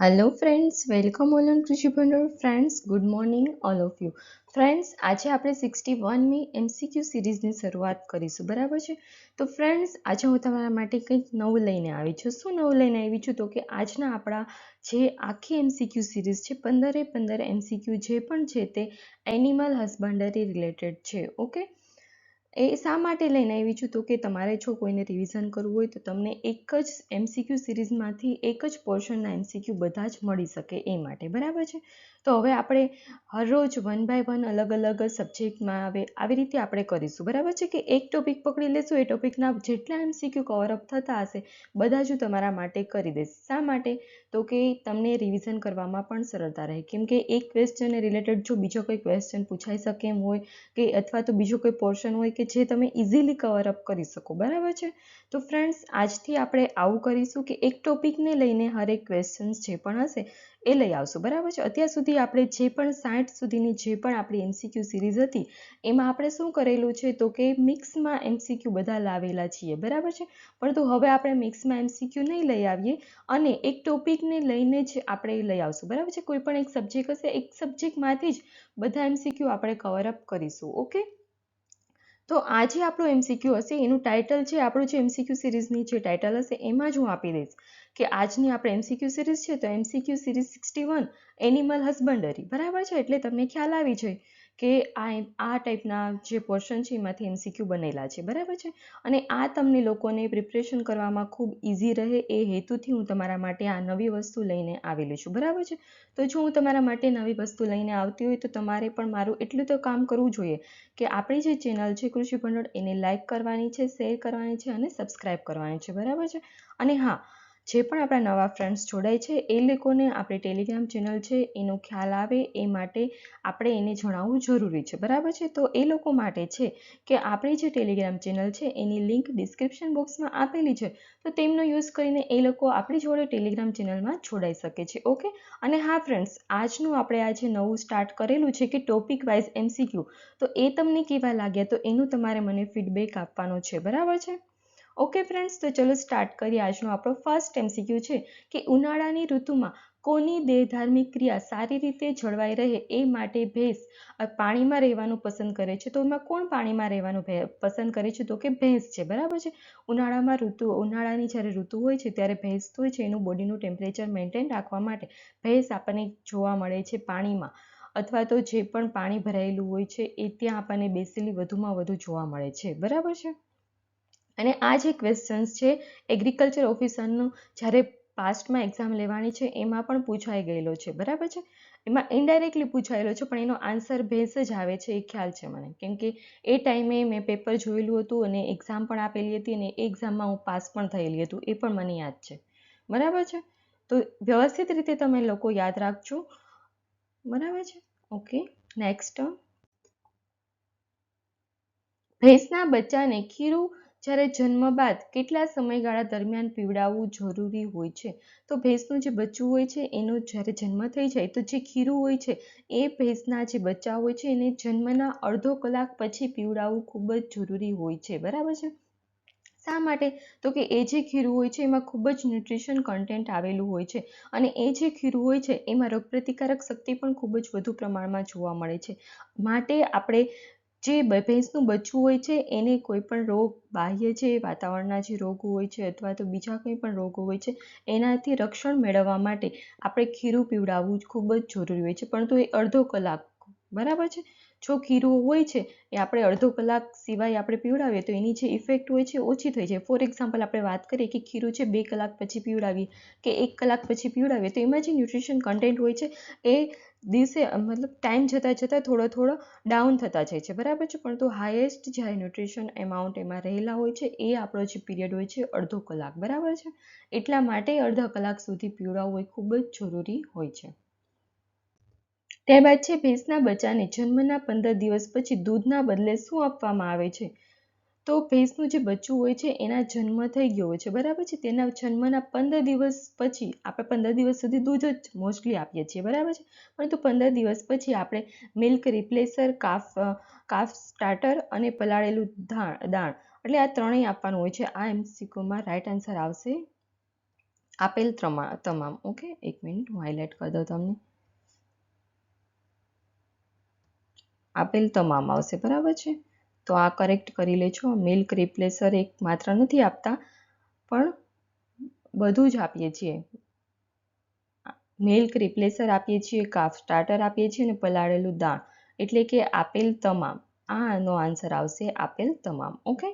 Hello friends welcome all on Krishi Bhandol friends good morning all of you friends આજે આપણે sixty વનની MCQ સિરીઝની શરૂઆત કરીશું, બરાબર છે? તો ફ્રેન્ડ્સ આજે હું તમારા માટે કંઈક નવું લઈને આવી છું. શું નવું લઈને આવી છું? તો કે આજના આપણા જે આખી એમસીક્યુ સિરીઝ છે, પંદરે પંદર એમસીક્યુ જે પણ છે તે એનિમલ હસબન્ડરી રિલેટેડ છે ઓકે એ શા માટે લઈને આવી છું? તો કે તમારે જો કોઈને રિવિઝન કરવું હોય તો તમને એક જ એમસીક્યુ સિરીઝમાંથી એક જ પોર્શનના એમસીક્યુ બધા જ મળી શકે એ માટે. બરાબર છે? તો હવે આપણે હરરોજ વન બાય વન અલગ અલગ સબ્જેક્ટમાં આવે, આવી રીતે આપણે કરીશું. બરાબર છે કે એક ટોપિક પકડી લેશું, એ ટોપિકના જેટલા એમસીક્યુ કવર કવરઅપ થતા હશે, બધા જ તમારા માટે કરી દઈશ. શા માટે? તો કે તમને રિવિઝન કરવામાં પણ સરળતા રહે. કેમ કે એક ક્વેશ્ચનને રિલેટેડ જો બીજો કોઈ ક્વેશ્ચન પૂછાઈ શકે એમ હોય કે અથવા તો બીજો કોઈ પોર્શન હોય કે જે તમે ઇઝીલી કવરઅપ કરી શકો. બરાબર છે? તો ફ્રેન્ડ્સ આજથી આપણે આવું કરીશું કે એક ટોપિકને લઈને હરેક ક્વેશ્ચન્સ જે પણ હશે એ લઈ આવશું. બરાબર છે? અત્યાર સુધી આપણે જે પણ સાઠ સુધીની જે પણ આપણી એમસીક્યુ સિરીઝ હતી, એમાં આપણે શું કરેલું છે? તો કે મિક્સમાં એમસીક્યુ બધા લાવેલા છીએ. બરાબર છે? પરંતુ હવે આપણે મિક્સમાં એમસીક્યુ નહીં લઈ આવીએ અને એક ટોપિકને લઈને જ આપણે લઈ આવશું. બરાબર છે? કોઈ પણ એક સબ્જેક્ટ હશે, એક સબ્જેક્ટમાંથી જ બધા એમસીક્યુ આપણે કવરઅપ કરીશું. ઓકે તો આજે આપણું એમસીક્યુ હશે. એનું ટાઇટલ છે, આપણું જે એમસીક્યુ સિરીઝની જે ટાઇટલ હશે, એમાં જ હું આપી દઈશ. કે આજની આપણે એમસીક્યુ સિરીઝ છે તો MCQ series sixty one animal husbandry બરાબર છે? એટલે તમને ખ્યાલ આવી જાય કે આ આ ટાઈપના જે પોર્શન છે એમાંથી એમસીક્યુ બનેલા છે, બરાબર છે? અને આ તમને લોકોને પ્રિપરેશન કરવામાં ખૂબ ઇઝી રહે એ હેતુથી હું તમારા માટે આ નવી વસ્તુ લઈને આવેલી છું, બરાબર છે? તો જો હું તમારા માટે નવી વસ્તુ લઈને આવતી હોય તો તમારે પણ મારું એટલું તો કામ કરવું જોઈએ કે આપણી જે ચેનલ છે કૃષિ ભંડોળ એને લાઇક કરવાની છે શેર કરવાની છે અને સબસ્ક્રાઈબ કરવાની છે, બરાબર છે? અને હા જે પણ આપણા નવા ફ્રેન્ડ્સ જોડાય છે, એ લોકોને આપણી ટેલિગ્રામ ચેનલ છે, એનો ખ્યાલ આવે એ માટે આપણે એને જણાવવું જરૂરી છે. બરાબર છે? તો એ લોકો માટે છે કે આપણી જે ટેલિગ્રામ ચેનલ છે, એની લિંક ડિસ્ક્રિપ્શન બોક્સમાં આપેલી છે, તો તેમનો યુઝ કરીને એ લોકો આપણી જોડે ટેલિગ્રામ ચેનલમાં જોડાઈ શકે છે. ઓકે? અને હા ફ્રેન્ડ્સ આજનું આપણે આજે નવું સ્ટાર્ટ કરેલું છે કે ટોપિક વાઇઝ એમસીક્યુ તો એ તમને કેવા લાગ્યા? તો એનું તમારે મને ફીડબેક આપવાનો છે. બરાબર છે? ઓકે ફ્રેન્ડ્સ તો ચલો સ્ટાર્ટ કરીએ. આજનો આપણો ફર્સ્ટ એમસીક્યુ છે કે ઉનાળાની ઋતુમાં કોની દેહધાર્મિક ક્રિયા સારી રીતે જળવાઈ રહે એ માટે ભેંસ પાણીમાં રહેવાનું પસંદ કરે છે. તો એમાં કોણ પાણીમાં રહેવાનું પસંદ કરે છે? તો કે ભેંસ છે. બરાબર છે? ઉનાળામાં ઋતુ, ઉનાળાની જ્યારે ઋતુ હોય છે ત્યારે ભેંસ હોય છે. એનું બોડીનું ટેમ્પરેચર મેન્ટેન રાખવા માટે ભેંસ આપણને જોવા મળે છે પાણીમાં. અથવા તો જે પણ પાણી ભરાયેલું હોય છે એ ત્યાં આપણને બેસેલી વધુમાં વધુ જોવા મળે છે. બરાબર છે? અને આ જે ક્વેશ્ચન્સ છે એગ્રીકલ્ચર ઓફિસરનું જ્યારે પાસ્ટમાં એક્ઝામ લેવાની છે, એમાં પણ પૂછાઈ ગયેલો છે, બરાબર છે? એમાં ઇનડાયરેક્ટલી પૂછાયેલો છે, પણ એનો આન્સર ભેંસ જ આવે છે, એ ખ્યાલ છે મને. કેમ કે એ ટાઈમે મેં પેપર જોયેલું હતું અને એક્ઝામ પણ આપેલી હતી અને એ એક્ઝામમાં હું પાસ પણ થયેલી હતું, એ પણ મને યાદ છે. બરાબર છે? તો વ્યવસ્થિત રીતે તમે લોકો યાદ રાખજો. બરાબર છે? ઓકે નેક્સ્ટ ભેંસના બચ્ચાને ખીરું જ્યારે જન્મ બાદ કેટલા સમયગાળા દરમિયાન પીવડાવવું જરૂરી હોય છે? તો ભેંસનું જે બચ્ચું હોય છે, એનો જ્યારે જન્મ થઈ જાય, તો જે ખીરું હોય છે, એ ભેંસના જે બચ્ચા હોય છે, એને જન્મના અડધો કલાક પછી પીવડાવવું ખૂબ જ જરૂરી હોય છે. બરાબર છે? શા માટે? તો કે એ જે ખીરું હોય છે, એમાં ખૂબ જ ન્યુટ્રિશન કન્ટેન્ટ આવેલું હોય છે અને એ જે ખીરું હોય છે, એમાં રોગપ્રતિકારક શક્તિ પણ ખૂબ જ વધુ પ્રમાણમાં જોવા મળે છે. માટે આપણે જે ભેંસનું બચ્ચું હોય છે, એને કોઈ પણ રોગ, બાહ્ય જે વાતાવરણના જે રોગો હોય છે અથવા તો બીજા કંઈ પણ રોગો હોય છે, એનાથી રક્ષણ મેળવવા માટે આપણે ખીરું પીવડાવવું ખૂબ જ જરૂરી હોય છે. પરંતુ એ અડધો કલાક, બરાબર છે? જો ખીરું હોય છે એ આપણે અડધો કલાક સિવાય આપણે પીવડાવીએ તો એની જે ઇફેક્ટ હોય છે ઓછી થઈ જાય. ફોર એક્ઝામ્પલ આપણે વાત કરીએ કે ખીરું છે બે કલાક પછી પીવડાવીએ કે એક કલાક પછી પીવડાવીએ તો એમાં જે ન્યુટ્રિશન કન્ટેન્ટ હોય છે એ દિવસે, મતલબ ટાઈમ જતાં જતાં થોડો થોડો ડાઉન થતા જાય છે. બરાબર છે? પરંતુ હાઈએસ્ટ જ્યારે ન્યુટ્રિશન એમાઉન્ટ એમાં રહેલા હોય છે એ આપણો જે પીરિયડ હોય છે અડધો કલાક. બરાબર છે? એટલા માટે અડધા કલાક સુધી પીવડાવવું એ ખૂબ જ જરૂરી હોય છે. ત્યારબાદ છે, ભેંસના બચ્ચાને જન્મના પંદર દિવસ પછી દૂધના બદલે શું આપવામાં આવે છે? તો ભેંસનું જે બચ્ચું હોય છે, એના જન્મ થઈ ગયો હોય છે, બરાબર છે? તેના જન્મના પંદર દિવસ પછી આપણે પંદર દિવસ સુધી દૂધ જ મોસ્ટલી આપીએ છીએ, બરાબર છે? પરંતુ પંદર દિવસ પછી આપણે milk replacer calf calf starter અને પલાળેલું દાણ, એટલે આ ત્રણેય આપવાનું હોય છે. આ એમસીક્યુમાં રાઈટ આન્સર આવશે. આપેલ તમામ ઓકે એક મિનિટ, હું હાઇલાઇટ કરી દઉં તમને. આપેલ તમામ આવશે, બરાબર છે? તો આ કરેક્ટ કરી લેજો. મિલ્ક રિપ્લેસર એક માત્ર નથી આપતા, પણ બધું જ આપીએ છીએ. મિલ્ક રિપ્લેસર આપીએ છીએ કાફ સ્ટાર્ટર આપીએ છીએ અને પલાળેલું દાણ એટલે કે આપેલ તમામ. આનો આન્સર આવશે આપેલ તમામ ઓકે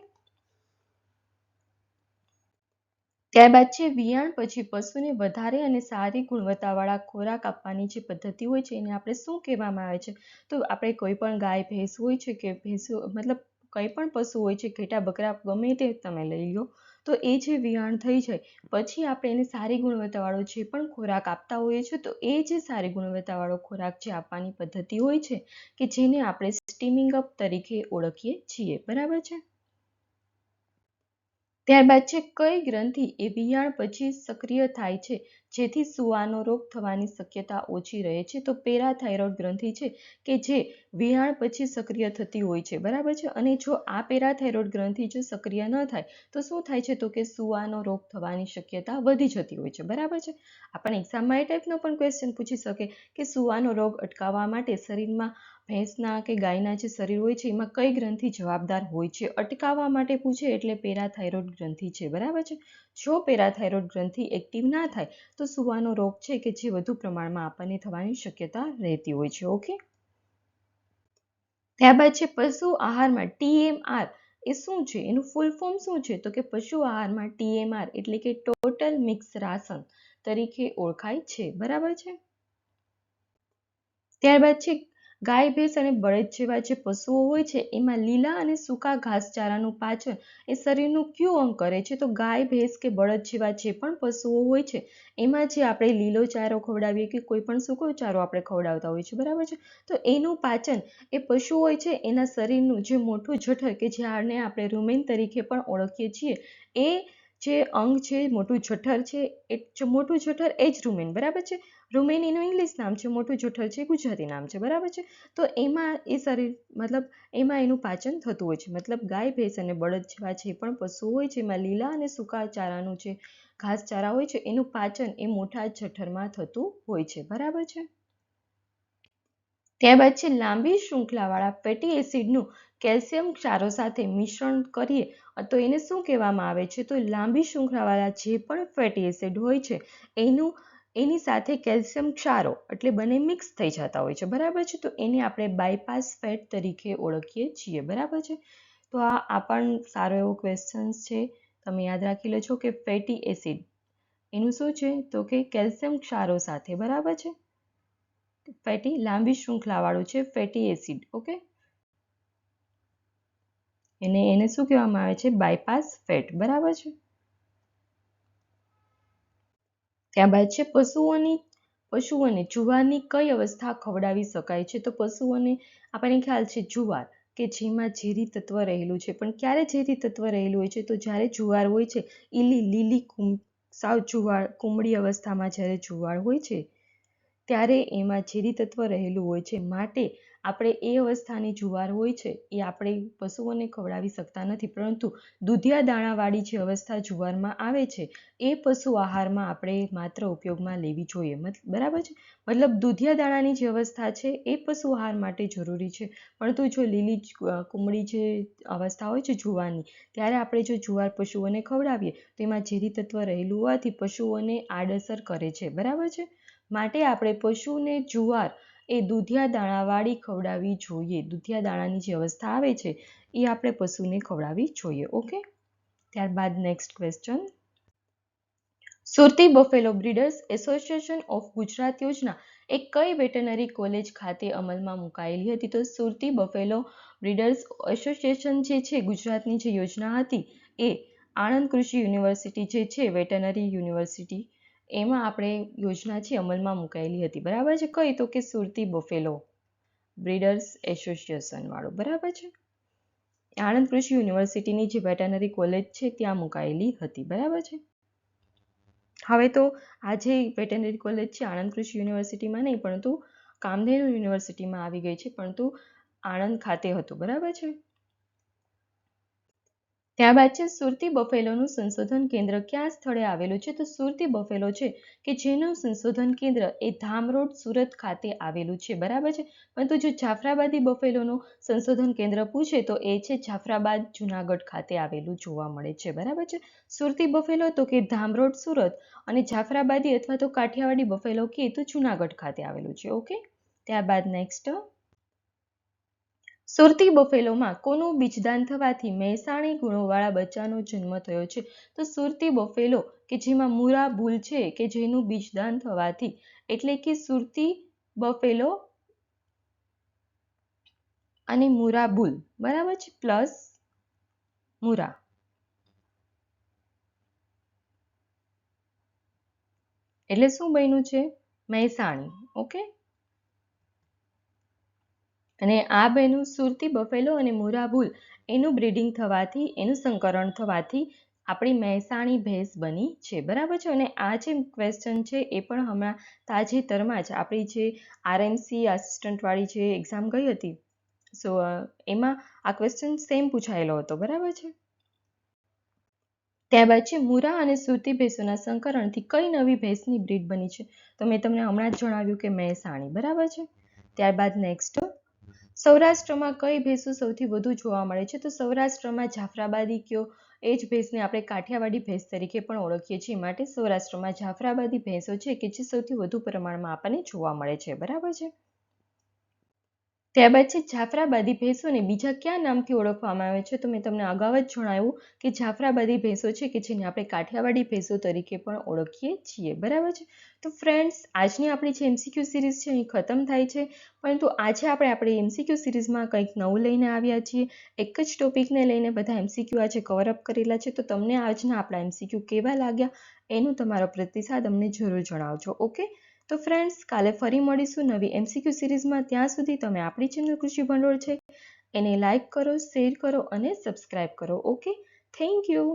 ત્યારબાદ છે વિયાણ, પછી પશુને વધારે અને સારી ગુણવત્તાવાળા ખોરાક આપવાની જે પદ્ધતિ હોય છે, એને આપણે શું કહેવામાં આવે છે? તો આપણે કોઈ પણ ગાય, ભેંસ હોય છે કે ભેંસો, મતલબ કંઈ પણ પશુ હોય છે, ઘેટા, બકરા, ગમે તે તમે લઈ લો, તો એ જે વિયાણ થઈ જાય, પછી આપણે એને સારી ગુણવત્તાવાળો જે પણ ખોરાક આપતા હોઈએ છીએ તો એ જે સારી ગુણવત્તાવાળો ખોરાક જે આપવાની પદ્ધતિ હોય છે, કે જેને આપણે સ્ટીમિંગ અપ તરીકે ઓળખીએ છીએ. બરાબર છે? ત્યારબાદ છે કઈ ગ્રંથિ એ વિયાણ પછી સક્રિય થાય છે? જેથી સુવાનો રોગ થવાની શક્યતા ઓછી રહે છે. તો પેરાથાઇરોઇડ ગ્રંથિ છે કે જે વિયાણ પછી સક્રિય થતી હોય છે. બરાબર છે? અને જો આ પેરાથાઇરોઇડ ગ્રંથિ જો સક્રિય ન થાય, તો શું થાય છે? તો કે સુવાનો રોગ થવાની શક્યતા વધી જતી હોય છે. બરાબર છે? આપણને એક્ઝામમાં એ ટાઈપનો પણ ક્વેશ્ચન પૂછી શકે કે સુવાનો રોગ અટકાવવા માટે શરીરમાં ભેંસના કે ગાયના જે શરીર હોય છે, એમાં કઈ ગ્રંથિ જવાબદાર હોય છે? અટકાવવા માટે પૂછે એટલે પેરાથાઇરોઇડ ગ્રંથિ છે. બરાબર છે? જો પેરાથાઇરોઇડ ગ્રંથિ એક્ટિવ ના થાય, તો સુવાનો રોગ છે કે જે વધુ પ્રમાણમાં આપણને થવાની શક્યતા રહેતી હોય છે. ઓકે? ત્યારબાદ છે પશુ આહારમાં ટીએમઆર એ શું છે? એનું ફૂલ ફોર્મ શું છે? તો કે પશુ આહારમાં ટીએમઆર એટલે કે ટોટલ મિક્સ રાશન તરીકે ઓળખાય છે. બરાબર છે? ત્યારબાદ છે ગાય, ભેંસ અને બળદ જેવા જે પશુઓ હોય છે, એમાં લીલા અને સૂકા ઘાસચારાનું પાચન એ શરીરનું કયું અંગ કરે છે? તો ગાય, ભેંસ કે બળદ જેવા જે પણ પશુઓ હોય છે, એમાં જે આપણે લીલો ચારો ખવડાવીએ કે કોઈ પણ સૂકો ચારો આપણે ખવડાવતા હોઈએ છીએ, બરાબર છે? તો એનું પાચન એ પશુ હોય છે, એના શરીરનું જે મોટું જઠર કે જેને આપણે રૂમેન તરીકે પણ ઓળખીએ છીએ, એ જે અંગ છે, મોટું જઠર છે, એ મોટું જઠર એ જ રૂમેન, બરાબર છે? રૂમેન એનું ઇંગ્લિશ નામ છે, મોટું જઠર છે ગુજરાતી નામ છે, બરાબર છે? તો એમાં એ શરીર, મતલબ એમાં એનું પાચન થતું હોય છે, મતલબ ગાય, ભેંસ અને બળદ જેવા જે પણ પશુ હોય છે, એમાં લીલા અને સૂકા ચારાનું જે ઘાસચારા હોય છે, એનું પાચન એ મોટા જઠરમાં થતું હોય છે, બરાબર છે? ત્યારબાદ છે, લાંબી શૃંખલાવાળા ફેટી એસિડનું કેલ્શિયમ ક્ષારો સાથે મિશ્રણ કરીએ, તો એને શું કહેવામાં આવે છે? તો લાંબી શૃંખલાવાળા જે પણ ફેટી એસિડ હોય છે, એનું, એની સાથે કેલ્શિયમ ક્ષારો એટલે બંને મિક્સ થઈ જતા હોય છે. બરાબર છે? તો એને આપણે બાયપાસ ફેટ તરીકે ઓળખીએ છીએ. બરાબર છે? તો આ આ પણ સારો એવો ક્વેશ્ચન્સ છે. તમે યાદ રાખી લેજો કે ફેટી એસિડ એનું શું છે? તો કે કેલ્શિયમ ક્ષારો સાથે. બરાબર છે? ફેટી લાંબી શૃંખલાવાળું છે ફેટી એસિડ ઓકે એને એને શું કહેવામાં આવે છે? બાયપાસ ફેટ બરાબર છે? ત્યારબાદ છે પશુઓની, પશુઓને જુવારની કઈ અવસ્થા ખવડાવી શકાય છે? તો પશુઓને આપણને ખ્યાલ છે જુવાર, કે જેમાં ઝેરી તત્વ રહેલું છે. પણ ક્યારે ઝેરી તત્વ રહેલું હોય છે? તો જ્યારે જુવાર હોય છે, ઈલી, લીલી સાવ જુવાર, કુમળી અવસ્થામાં જ્યારે જુવાર હોય છે, ત્યારે એમાં ઝેરી તત્વ રહેલું હોય છે. માટે આપણે એ અવસ્થાની જુવાર હોય છે, એ આપણે પશુઓને ખવડાવી શકતા નથી. પરંતુ દૂધિયા દાણાવાળી જે અવસ્થા જુવારમાં આવે છે, એ પશુ આહારમાં આપણે માત્ર ઉપયોગમાં લેવી જોઈએ. બરાબર છે? મતલબ દૂધિયા દાણાની જે અવસ્થા છે, એ પશુ આહાર માટે જરૂરી છે. પરંતુ જો લીલી કુમળી જે અવસ્થા હોય છે જુવારની, ત્યારે આપણે જો જુવાર પશુઓને ખવડાવીએ, તો એમાં ઝેરી તત્વ રહેલું હોવાથી પશુઓને આડઅસર કરે છે. બરાબર છે? માટે આપણે પશુને જુવાર એ દૂધિયા દાણાવાળી ખવડાવવી જોઈએ. દૂધિયા દાણાની જે અવસ્થા આવે છે, એ આપણે પશુને ખવડાવવી જોઈએ, ઓકે? ત્યારબાદ next question Surti buffalo breeders association of Gujarat યોજના એ કઈ વેટનરી કોલેજ ખાતે અમલમાં મુકાયેલી હતી? તો સુરતી બફેલો બ્રીડર્સ એસોસિએશન જે છે, ગુજરાતની જે યોજના હતી, એ આણંદ કૃષિ યુનિવર્સિટી જે છે વેટનરી યુનિવર્સિટી એમાં આપણે યોજના છે અમલમાં મુકાયેલી હતી. બરાબર છે? કઈ તો કે સુરતી બફેલો, બ્રીડર્સ એસોસિએશન વાળું બરાબર છે? આણંદ કૃષિ યુનિવર્સિટીની જે વેટનરી કોલેજ છે ત્યાં મુકાયેલી હતી. બરાબર છે? હવે તો આ જે વેટનરી કોલેજ છે આણંદ કૃષિ યુનિવર્સિટીમાં નહીં, પરંતુ કામધેનુ યુનિવર્સિટીમાં આવી ગઈ છે, પરંતુ આણંદ ખાતે હતું. બરાબર છે? ત્યારબાદ છે, સુરતી બફેલોનું સંશોધન કેન્દ્ર. ક્યાં સ્થળે આવેલું છે? તો સુરતી બફેલો છે કે જેનું સંશોધન કેન્દ્ર એ ધામ રોડ સુરત ખાતે આવેલું છે. બરાબર છે? પરંતુ જો જાફરાબાદી બફેલોનું સંશોધન કેન્દ્ર પૂછે તો એ છે જાફરાબાદ, જુનાગઢ ખાતે આવેલું જોવા મળે છે. બરાબર છે? સુરતી બફેલો તો કે ધામ રોડ સુરત અને જાફરાબાદી અથવા તો કાઠિયાવાડી બફેલો કે તો જુનાગઢ ખાતે આવેલું છે. ઓકે? ત્યારબાદ નેક્સ્ટ. સુરતી બફેલોમાં કોનું બીજદાન થવાથી મહેસાણી ગુણોવાળા બચ્ચાનો જન્મ થયો છે? તો સુરતી બફેલો કે જેમાં મુરા ભૂલ છે કે જેનું બીજદાન થવાથી? એટલે કે સુરતી બફેલો અને મુરા ભૂલ. બરાબર છે? પ્લસ મુરા. એટલે શું બન્યું છે? મહેસાણી. ઓકે? અને આ બહેનું સુરતી બફેલો અને મુરાભૂલ એનું બ્રીડિંગ થવાથી, એનું સંકરણ થવાથી આપણી મહેસાણી ભેંસ બની છે. બરાબર છે? અને આ જે ક્વેશ્ચન છે એ પણ હમણાં તાજેતરમાં જ આપણી જે આરએમસી આસિસ્ટન્ટવાળી જે એક્ઝામ ગઈ હતી સો એમાં આ ક્વેશ્ચન સેમ પૂછાયેલો હતો. બરાબર છે? ત્યારબાદ છે, મુરા અને સુરતી ભેંસોના સંકરણથી કઈ નવી ભેંસની બ્રીડ બની છે? તો મેં તમને હમણાં જ જણાવ્યું કે મહેસાણી. બરાબર છે? ત્યારબાદ નેક્સ્ટ સૌરાષ્ટ્રમાં કઈ ભેંસો સૌથી વધુ જોવા મળે છે? તો સૌરાષ્ટ્રમાં જાફરાબાદી કયો એ જ ભેંસને આપણે કાઠિયાવાડી ભેંસ તરીકે પણ ઓળખીએ છીએ. માટે સૌરાષ્ટ્રમાં જાફરાબાદી ભેંસો છે કે જે સૌથી વધુ પ્રમાણમાં આપણને જોવા મળે છે. બરાબર છે? ત્યારબાદ છે જાફરાબાદી ભેંસોને બીજા કયા નામથી ઓળખવામાં આવે છે? તો મેં તમને અગાઉ જ જણાવ્યું કે જાફરાબાદી ભેંસો છે કે જેને આપણે કાઠિયાવાડી ભેંસો તરીકે પણ ઓળખીએ છીએ. બરાબર છે? તો ફ્રેન્ડ્સ આજની આપણી જે એમસીક્યુ સિરીઝ છે એ ખતમ થાય છે. પરંતુ આજે આપણે આપણી એમસીક્યુ સિરીઝમાં કંઈક નવું લઈને આવ્યા છીએ. એક જ ટોપિકને લઈને બધા એમસીક્યુ આજે કવરઅપ કરેલા છે. તો તમને આજના આપણા એમસીક્યુ કેવા લાગ્યા? એનું તમારો પ્રતિસાદ અમને જરૂર જણાવજો ઓકે તો ફ્રેન્ડ્સ કાલે ફરી મળીશું નવી એમસીક્યુ સિરીઝમાં ત્યાં સુધી તમે આપણી ચેનલ કૃષિ ભંડોળ છે. એને લાઇક કરો શેર કરો અને સબસ્ક્રાઇબ કરો ઓકે થેન્ક યુ